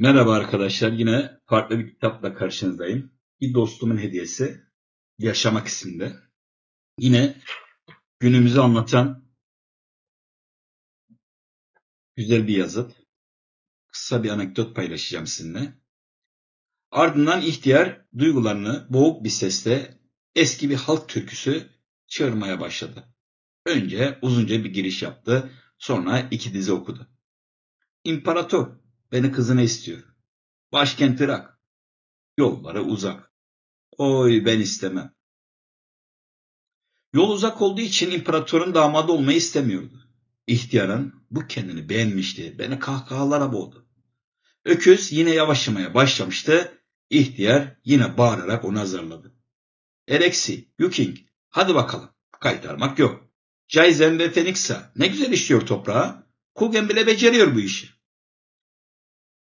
Merhaba arkadaşlar. Yine farklı bir kitapla karşınızdayım. Bir dostumun hediyesi. Yaşamak isimde. Yine günümüzü anlatan güzel bir yazıt. Kısa bir anekdot paylaşacağım sizinle. Ardından ihtiyar duygularını boğuk bir sesle eski bir halk türküsü çığırmaya başladı. Önce uzunca bir giriş yaptı. Sonra iki dizi okudu. İmparator beni kızına istiyor. Başkent Irak. Yolları uzak. Oy ben istemem. Yol uzak olduğu için imparatorun damadı olmayı istemiyordu. İhtiyarın bu kendini beğenmişti. Beni kahkahalara boğdu. Öküz yine yavaşlamaya başlamıştı. İhtiyar yine bağırarak onu azarladı. Ereksi, Yuking, hadi bakalım. Kaytarmak yok. Cayzen ve Feniksa ne güzel işliyor toprağa. Kugen bile beceriyor bu işi.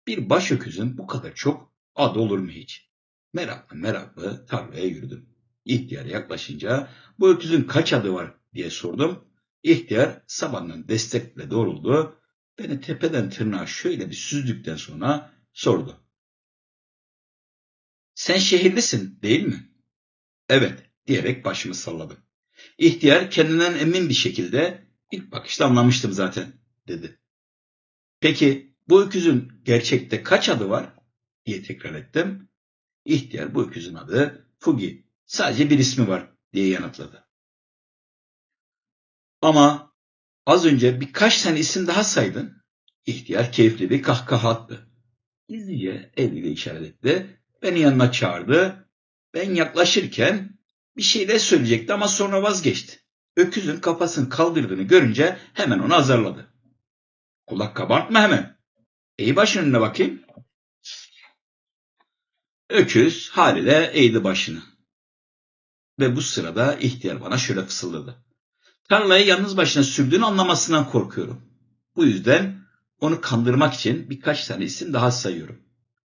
Bir baş öküzün bu kadar çok adı olur mu hiç? Meraklı meraklı tarlaya yürüdüm. İhtiyar yaklaşınca bu öküzün kaç adı var diye sordum. İhtiyar sabandan destekle doğruldu. Beni tepeden tırnağa şöyle bir süzdükten sonra sordu. Sen şehirlisin değil mi? Evet diyerek başımı salladım. İhtiyar kendinden emin bir şekilde ilk bakışta anlamıştım zaten dedi. Peki bu öküzün gerçekte kaç adı var? diye tekrar ettim. İhtiyar bu öküzün adı Fugi. Sadece bir ismi var diye yanıtladı. Ama az önce birkaç tane isim daha saydın. İhtiyar keyifli bir kahkaha attı. Gizlice eliyle işaret etti. Beni yanına çağırdı. Ben yaklaşırken bir şeyler söyleyecekti ama sonra vazgeçti. Öküzün kafasını kaldırdığını görünce hemen onu azarladı. Kulak kabartma hemen. Eğ başın önüne bakayım. Öküz haliyle eğdi başını. Ve bu sırada ihtiyar bana şöyle fısıldadı. Tarlayı yalnız başına sürdüğünü anlamasından korkuyorum. Bu yüzden onu kandırmak için birkaç tane isim daha sayıyorum.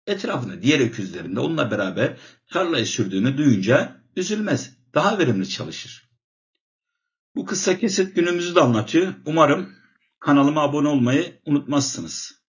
Etrafında diğer öküzlerin de onunla beraber tarlayı sürdüğünü duyunca üzülmez, daha verimli çalışır. Bu kısa kesit günümüzü de anlatıyor. Umarım kanalıma abone olmayı unutmazsınız.